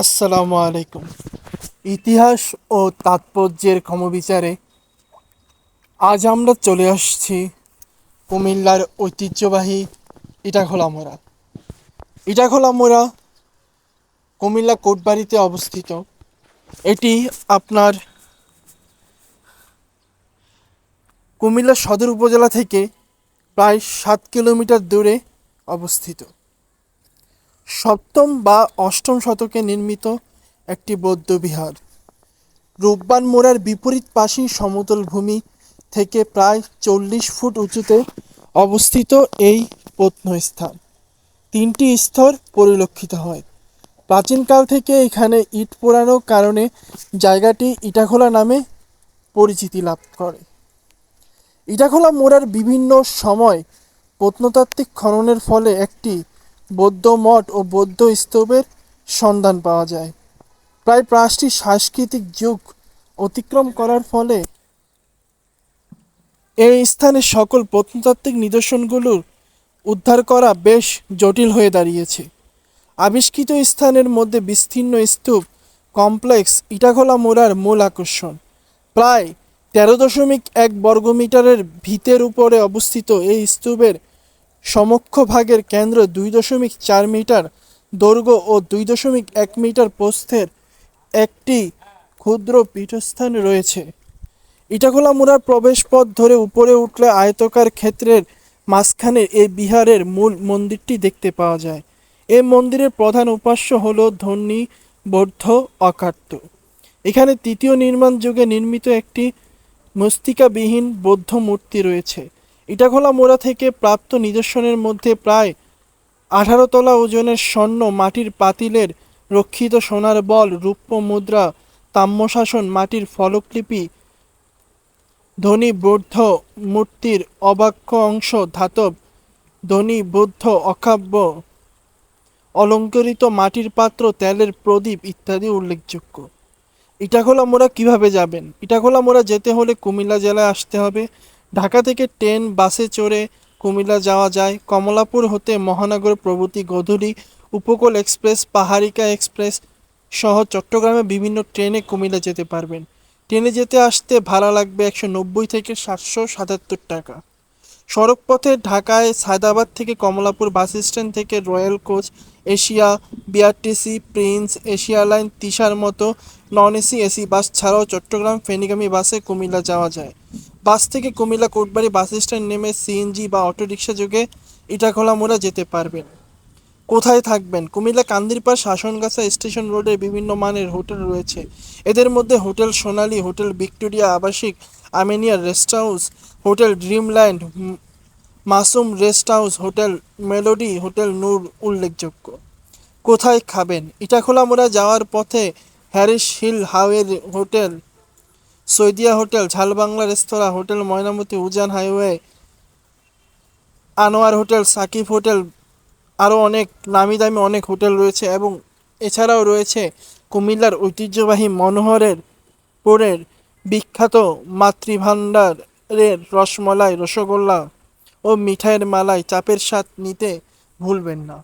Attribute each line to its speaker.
Speaker 1: আসসালামু আলাইকুম। ইতিহাস ও তাৎপর্যের ক্ষমবিচারে আজ আমরা চলে আসছি কুমিল্লার ঐতিহ্যবাহী ইটাখোলা মোড়া। ইটাখোলা মোড়া কুমিল্লা কোটবাড়িতে অবস্থিত। এটি আপনার কুমিল্লা সদর উপজেলা থেকে প্রায় সাত কিলোমিটার দূরে অবস্থিত। সপ্তম বা অষ্টম শতকে নির্মিত একটি বৌদ্ধ বিহার। রূপবান মোড়ার বিপরীত পাশেই সমতল ভূমি থেকে প্রায় চল্লিশ ফুট উঁচুতে অবস্থিত এই প্রত্নস্থান তিনটি স্তর পরিলক্ষিত হয়। প্রাচীনকাল থেকে এখানে ইট পোড়ানোর কারণে জায়গাটি ইটাখোলা নামে পরিচিতি লাভ করে। ইটাখোলা মোড়ার বিভিন্ন সময় প্রত্নতাত্ত্বিক খননের ফলে একটি বৌদ্ধ মঠ ও বৌদ্ধ স্তূপের সন্ধান পাওয়া যায়। প্রায় পাঁচটি সাংস্কৃতিক যুগ অতিক্রম করার ফলে এই স্থানে সকল প্রত্নতাত্ত্বিক নিদর্শনগুলোর উদ্ধার করা বেশ জটিল হয়ে দাঁড়িয়েছে। আবিষ্কৃত স্থানের মধ্যে বিস্তীর্ণ স্তূপ কমপ্লেক্স ইটাখোলা মোড়ার মূল আকর্ষণ। প্রায় তেরো দশমিক এক বর্গমিটারের ভিতের উপরে অবস্থিত এই স্তূপের সমক্ষ ভাগের কেন্দ্র দুই দশমিক চার মিটার, দৈর্ঘ্য ও দুই দশমিক এক মিটার প্রস্থের একটি ক্ষুদ্র পীঠস্থান রয়েছে। ইটাখোলা মুড়ার প্রবেশপথ ধরে উপরে উঠলে আয়তকার ক্ষেত্রের মাঝখানে এই বিহারের মূল মন্দিরটি দেখতে পাওয়া যায়। এই মন্দিরের প্রধান উপাস্য হল ধন্যী বৌদ্ধ, অকাট্য। এখানে তৃতীয় নির্মাণ যুগে নির্মিত একটি মস্তিকাবিহীন বৌদ্ধ মূর্তি রয়েছে। ইটাখোলা মোড়া থেকে প্রাপ্ত নিদর্শনের মধ্যে প্রায় আঠারো তলা ওজনের স্বর্ণ মাটির পাতিলের রক্ষিত সোনার বল, রূপ্য মুদ্রা তাম্যশাসন মাটির ফলকলিপি, ধনী বৌদ্ধ মূর্তির অবাক্য অংশ, ধাতব, ধনী বৌদ্ধ অকাব্য অলঙ্কৃত মাটির পাত্র, তেলের প্রদীপ ইত্যাদি উল্লেখযোগ্য। ইটাখোলা মোড়া কীভাবে যাবেন? ইটাখোলা মোড়া যেতে হলে কুমিল্লা জেলায় আসতে হবে। ঢাকা থেকে ট্রেন, বাসে চড়ে কুমিল্লা যাওয়া যায়। কমলাপুর হতে মহানগর প্রভৃতি গধূলি, উপকূল এক্সপ্রেস, পাহাড়িকা এক্সপ্রেস সহ চট্টগ্রামে বিভিন্ন ট্রেনে কুমিল্লা যেতে পারবেন। ট্রেনে যেতে আসতে ভাড়া লাগবে একশো নব্বই থেকে সাতশো সাতাত্তর টাকা। সড়কপথে ঢাকায় সায়দাবাদ থেকে কমলাপুর বাস স্ট্যান্ড থেকে royal coach, Asia, BRTC, prince, Asia line, তিশার মতো নন এসি এসি বাস ছাড়াও চট্টগ্রাম ফেনীগামী বাসে কুমিল্লা যাওয়া যায়। বাস থেকে কুমিল্লা কোটবাড়ি বাস স্ট্যান্ড নেমে সিএনজি বা অটোরিকশা যোগে ইটাখোলা মোড়া যেতে পারবেন। কোথায় থাকবেন? কুমিল্লা কান্দিরপাড় শাসনগাছা স্টেশন রোডে বিভিন্ন মানের হোটেল রয়েছে। এদের মধ্যে হোটেল সোনালী, হোটেল ভিক্টোরিয়া আবাসিক, Armenia rest house, hotel Dreamland Masum rest house, hotel melody, hotel Nur উল্লেখযোগ্য। কোথায় খাবেন? ইটাখোলা মোড়া যাওয়ার পথে হ্যারিস হিল হাওয়ের হোটেল সৈদিয়া হোটেল ঝালবাংলা রেস্তোরাঁ hotel, Mainamati Ujan highway, Anwar hotel, Sakib hotel, আরও অনেক নামি দামি অনেক হোটেল রয়েছে এবং এছাড়াও রয়েছে কুমিল্লার ঐতিহ্যবাহী মনোহরের পুরের বিখ্যাত মাতৃভাণ্ডারের রসমলাই, রসগোল্লা ও মিঠাইয়ের মালাই, চাপের স্বাদ নিতে ভুলবেন না।